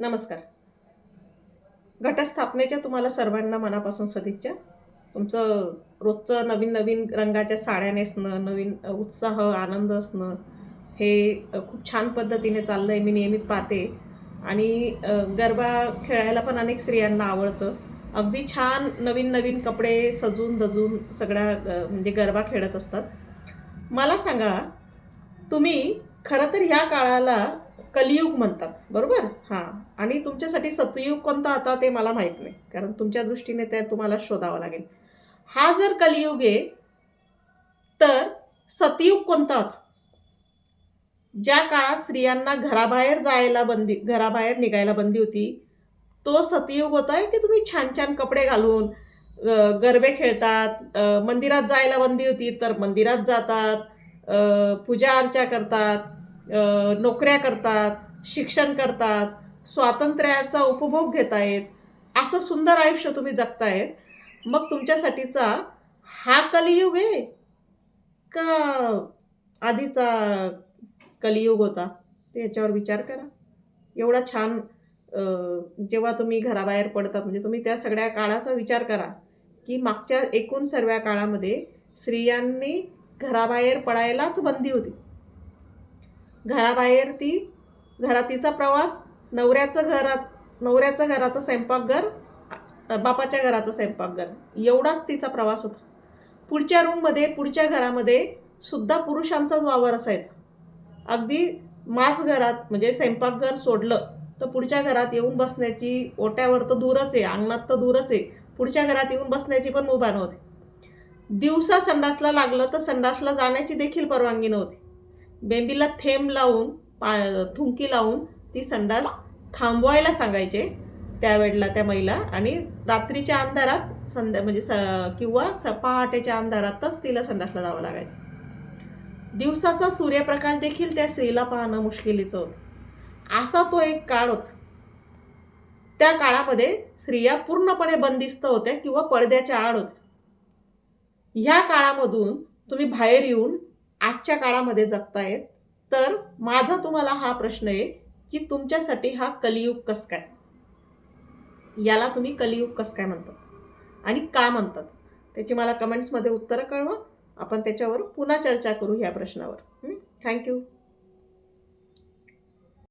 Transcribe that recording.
नमस्कार. घटस्थापनेच्या तुम्हाला सर्वांना मनापासून सदिच्छा. तुमचं रोजचं नवीन नवीन रंगाच्या साड्या नेसणं नवीन उत्साह आनंद असणं हे खूप छान पद्धतीने चाललं आहे मी नियमित पाहते. आणि गरबा खेळायला पण अनेक स्त्रियांना आवडतं. अगदी छान नवीन नवीन कपडे सजून दजून सगळ्या म्हणजे गरबा खेळत असतात. मला सांगा तुम्ही खरं तर ह्या काळाला कलियुग म्हणतात बरोबर? हां. आणि तुमच्यासाठी सतयुग कोणता आता ते मला माहीत नाही कारण तुमच्या दृष्टीने ते तुम्हाला शोधावं लागेल. हा जर कलियुग आहे तर सतयुग कोणता होता? ज्या काळात स्त्रियांना घराबाहेर जायला बंदी घराबाहेर निघायला बंदी होती तो सतयुग होता आहे की तुम्ही छान छान कपडे घालून गरबे खेळतात मंदिरात जायला बंदी होती तर मंदिरात जातात पूजा अर्चा करतात नोकऱ्या करतात शिक्षण करतात स्वातंत्र्याचा उपभोग घेत आहेत असं सुंदर आयुष्य तुम्ही जगतायत. मग तुमच्यासाठीचा हा कलियुग आहे का आधीचा कलियुग होता? ते याच्यावर विचार करा. एवढा छान जेव्हा तुम्ही घराबाहेर पडतात म्हणजे तुम्ही त्या सगळ्या काळाचा विचार करा की मागच्या एकूण सर्व काळामध्ये स्त्रियांनी घराबाहेर पडायलाच बंदी होती. घराबाहेर ती घरातीचा प्रवास नवऱ्याचं घरात नवऱ्याचं घराचं स्वयंपाकघर बापाच्या घराचं स्वयंपाकघर. एवढाच तिचा प्रवास होता. पुढच्या रूममध्ये पुढच्या घरामध्ये सुद्धा पुरुषांचाच वावर असायचा. अगदी माच घरात म्हणजे स्वयंपाकघर सोडलं तर पुढच्या घरात येऊन बसण्याची ओट्यावर तर दूरच आहे अंगणात तर दूरच आहे. पुढच्या घरात येऊन बसण्याची पण मुभा नव्हती. दिवसा संडासला लागलं तर संडासला जाण्याची देखील परवानगी नव्हती. बेंबीला थेंब लावून पा थुंकी लावून ती संडास थांबवायला सांगायचे त्यावेळेला त्या महिला. आणि रात्रीच्या अंधारात संध्या म्हणजे स किंवा स पहाटेच्या अंधारातच तिला संडासला जावं लागायचं. दिवसाचा सूर्यप्रकाश देखील त्या स्त्रीला पाहणं मुश्किलीचं होतं. असा तो एक काळ होता. त्या काळामध्ये स्त्रिया पूर्णपणे बंदिस्त होत्या किंवा पडद्याच्या आड होत्या. ह्या काळामधून तुम्ही बाहेर येऊन आजच्या काळामध्ये जगतायत. तर माझा तुम्हाला हा प्रश्न आहे की तुमच्यासाठी हा कलियुग कस काय? याला तुम्ही कलियुग कस काय म्हणतात? आणि का म्हणतात? त्याची मला कमेंट्समध्ये उत्तरं कळवा. आपण त्याच्यावर पुन्हा चर्चा करू ह्या प्रश्नावर. थँक्यू